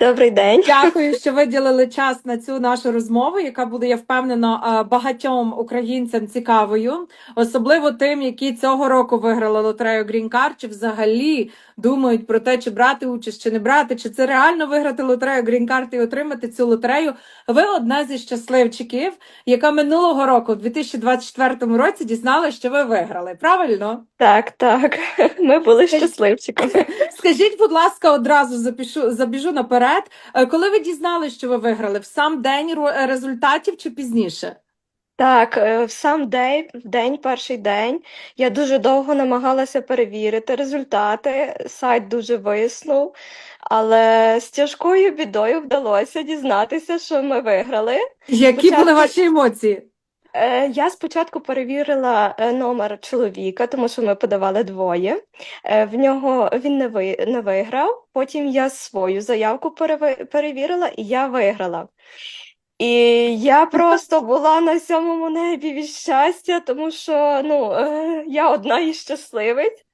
Добрий день. Дякую, що виділили час на цю нашу розмову, яка буде, я впевнена, е, багатьом українцям цікавою, особливо тим, які цього року виграли лотерею Green Card, чи взагалі думають про те, чи брати участь, чи не брати, чи це реально виграти лотерею Green Card і отримати цю лотерею. Ви одна зі щасливчиків, яка минулого року, у 2024 році, дізналася, що ви виграли. Правильно? Так, так. Ми були щасливчиками. Скажіть, будь ласка, одразу запишу, забіжу наперед. Е, Коли ви дізналися, що ви виграли, в сам день результатів чи пізніше? Так, е, в сам день, в день, перший день, я дуже довго намагалася перевірити результати. Сайт дуже виснув, але з тяжкою бідою вдалося дізнатися, що ми виграли. Які Спочатку- були ваші емоції? Е, Я спочатку перевірила е, номер чоловіка, тому що ми подавали двоє. Е, В нього він не ви не виграв. Потім я свою заявку перевірила, і я виграла. І я просто була на сьомому небі від щастя, тому що ну, я одна із щасливиць.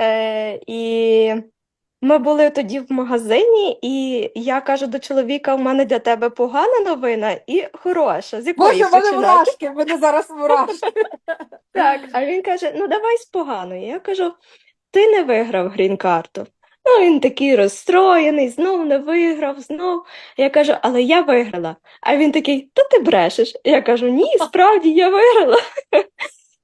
Е, І ми були тоді в магазині, і я кажу до чоловіка: у мене для тебе погана новина і хороша. З якої Боже, в мене починати? мурашки, в мене зараз мурашки. Так, а він каже: ну давай з поганої. Я кажу: ти не виграв грін-карту. Ну, він такий розстроєний, знов не виграв, знов. Я кажу, але я виграла. А він такий, та ти брешеш. Я кажу, ні, справді я виграла.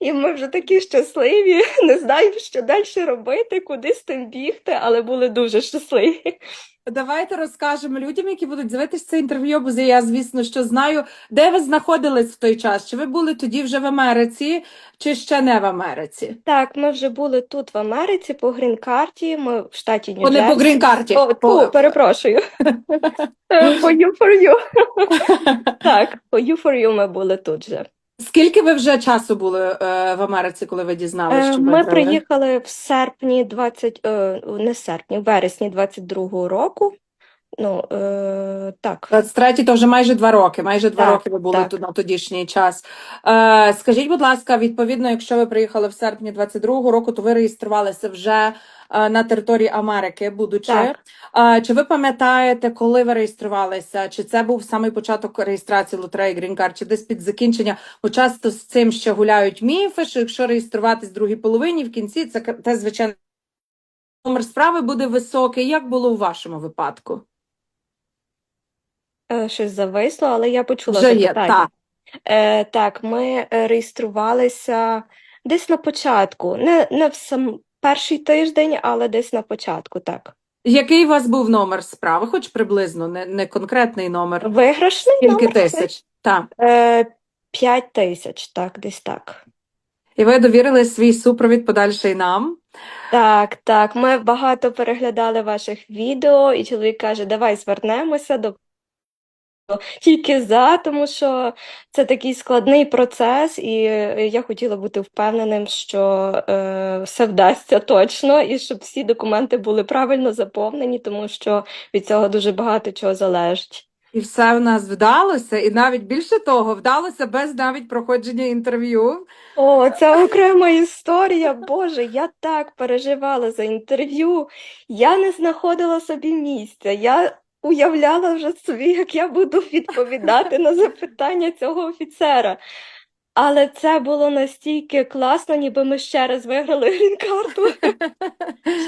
І ми вже такі щасливі, не знаємо, що далі робити, куди з тим бігти, але були дуже щасливі. Давайте розкажемо людям, які будуть дивитися це інтерв'ю, бо я, звісно, що знаю, де ви знаходились в той час. Чи ви були тоді вже в Америці, чи ще не в Америці? Так, ми вже були тут в Америці по грін-карті, ми в штаті Вони по Нью-Джерсі. грін-карті. О, По- перепрошую. Е, For you, for you. Так, for you, for you ми були тут же. Скільки ви вже часу були е, в Америці, коли ви дізналися, Е, що Ми виграли? приїхали в серпні 20, е, не серпні, в вересні 22-го року. Ну, е, так. 23 то вже майже два роки. Майже два Так, роки ви були так. тут на тодішній час. Е, скажіть, будь ласка, відповідно, якщо ви приїхали в серпні 22-го року, то ви реєструвалися вже на території Америки, будучи. Так. Е, чи ви пам'ятаєте, коли ви реєструвалися? Чи це був самий початок реєстрації лотереї Green Card, чи десь під закінчення? Бо часто з цим ще гуляють міфи, що якщо реєструватись в другій половині, в кінці це те, звичайно, номер справи буде високий. Як було у вашому випадку? Е, Щось зависло, але я почула Вже є, запитання. так. Е, так, ми е, реєструвалися десь на початку. Не, не в сам перший тиждень, але десь на початку, так. Який у вас був номер справи? Хоч приблизно, не, не конкретний номер. Виграшний Скільки номер тисяч? Так. Е, 5 тисяч, так, десь так. І ви довірили свій супровід подальший нам. Так, так. Ми багато переглядали ваших відео, і чоловік каже, давай звернемося до тільки за, тому що це такий складний процес, і е, я хотіла бути впевненим, що е, все вдасться точно, і щоб всі документи були правильно заповнені, тому що від цього дуже багато чого залежить. І все в нас вдалося, і навіть більше того, вдалося без навіть проходження інтерв'ю. О, це окрема історія. Боже, я так переживала за інтерв'ю. Я не знаходила собі місця. Я уявляла вже собі, як я буду відповідати на запитання цього офіцера. Але це було настільки класно, ніби ми ще раз виграли грін-карту.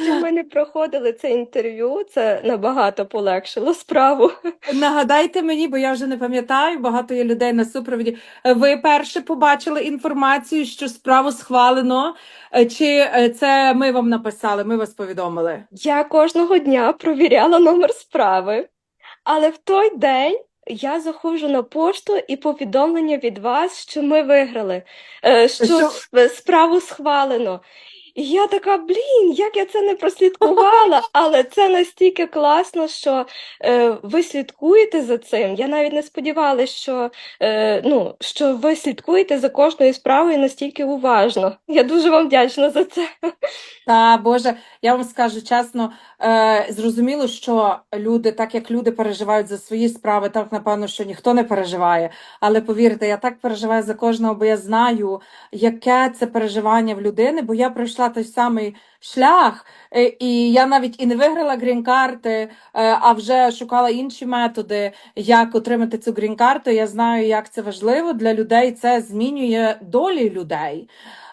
Що ми не проходили це інтерв'ю, це набагато полегшило справу. Нагадайте мені, бо я вже не пам'ятаю, багато є людей на супроводі. Ви перше побачили інформацію, що справу схвалено, е, чи е, це ми вам написали, ми вас повідомили? Я кожного дня провіряла номер справи, але в той день я заходжу на пошту і повідомлення від вас, що ми виграли, е, що Що? справу схвалено. І я така, блін, як я це не прослідкувала, але це настільки класно, що е, ви слідкуєте за цим. Я навіть не сподівалася, що, е, ну, що ви слідкуєте за кожною справою настільки уважно. Я дуже вам вдячна за це. Та Боже, я вам скажу чесно, е, зрозуміло, що люди, так як люди переживають за свої справи, так напевно, що ніхто не переживає. Але повірте, я так переживаю за кожного, бо я знаю, яке це переживання в людини, бо я пройшла пройшла той самий шлях, е, і я навіть і не виграла грін-карти, е, а вже шукала інші методи, як отримати цю грін-карту. Я знаю, як це важливо для людей. Це змінює долі людей.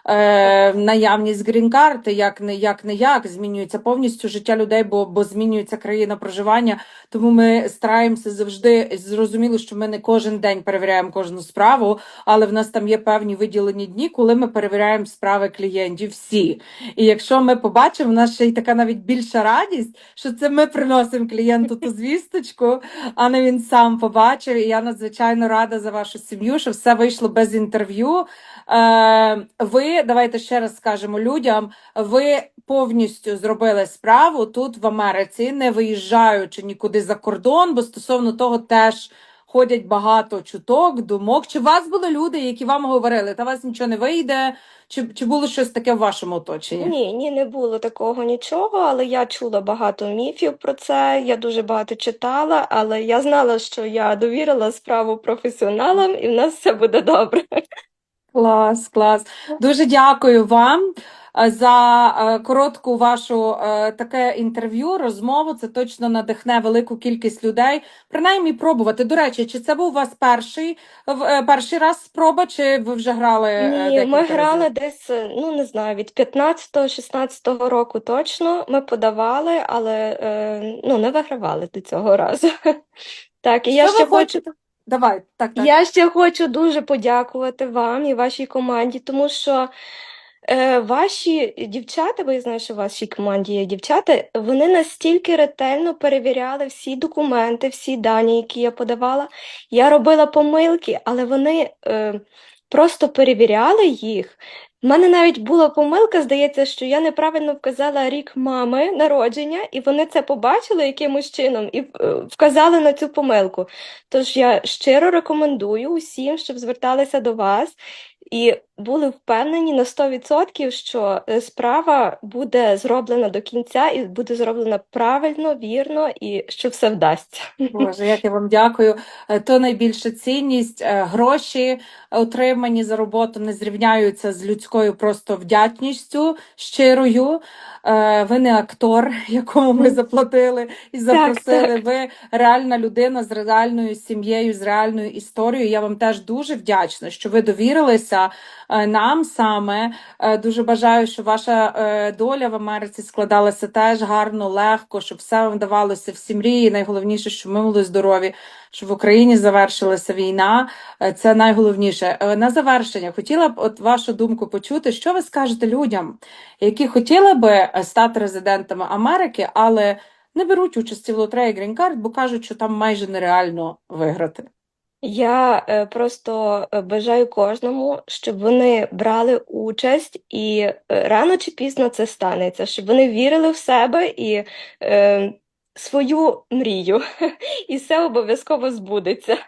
Е, наявність грін-карти, як не як не як змінюється повністю життя людей, бо, бо змінюється країна проживання. Тому ми стараємося завжди зрозуміло, що ми не кожен день перевіряємо кожну справу, але в нас там є певні виділені дні, коли ми перевіряємо справи клієнтів всі. І якщо ми побачимо, в нас ще й така навіть більша радість, що це ми приносимо клієнту ту звісточку, а не він сам побачив. І я надзвичайно рада за вашу сім'ю, що все вийшло без інтерв'ю. Е, ви давайте ще раз скажемо людям. Ви повністю зробили справу тут в Америці, не виїжджаючи нікуди за кордон, бо стосовно того теж. Ходять багато чуток, думок. Чи у вас були люди, які вам говорили, та вас нічого не вийде? Чи, чи було щось таке в вашому оточенні? Ні, ні, не було такого нічого, але я чула багато міфів про це. Я дуже багато читала, але я знала, що я довірила справу професіоналам, і в нас все буде добре. Клас, клас. Дуже дякую вам е, за е, коротку вашу е, таке інтерв'ю, розмову. Це точно надихне велику кількість людей. Принаймні пробувати. До речі, чи це був у вас перший, перший раз спроба, чи ви вже грали Ні, ми грали разів? десь, ну не знаю, від 15-16 року точно. Ми подавали, але ну, не вигравали до цього разу. Так, і я Що ще хочу. Давай, так, так. Я ще хочу дуже подякувати вам і вашій команді, тому що е, ваші дівчата, бо я знаю, вашій команді є дівчата, вони настільки ретельно перевіряли всі документи, всі дані, які я подавала. Я робила помилки, але вони е, просто перевіряли їх. У мене навіть була помилка, здається, що я неправильно вказала рік мами народження, і вони це побачили якимось чином і е, вказали на цю помилку. Тож я щиро рекомендую усім, щоб зверталися до вас і були впевнені на 100%, що е, справа буде зроблена до кінця і буде зроблена правильно, вірно, і що все вдасться. Боже, як я вам дякую. Е, То найбільша цінність. Е, Гроші, отримані за роботу, не зрівняються з людською просто вдячністю щирою. Ви не актор, якому ми заплатили і запросили. Ви реальна людина з реальною сім'єю, з реальною історією. Я вам теж дуже вдячна, що ви довірилися нам саме. Е, Дуже бажаю, щоб ваша е, доля в Америці складалася теж гарно, легко, щоб все вам вдавалося всі мрії. Найголовніше, щоб ми були здорові, щоб в Україні завершилася війна. Е, Це найголовніше. Е, На завершення хотіла б от вашу думку почути, що ви скажете людям, які хотіли би е, стати резидентами Америки, але не беруть участі в лотереї Green Card, бо кажуть, що там майже нереально виграти. Я е, просто е, бажаю кожному, щоб вони брали участь, і е, рано чи пізно це станеться, щоб вони вірили в себе і е, свою мрію, і все обов'язково збудеться.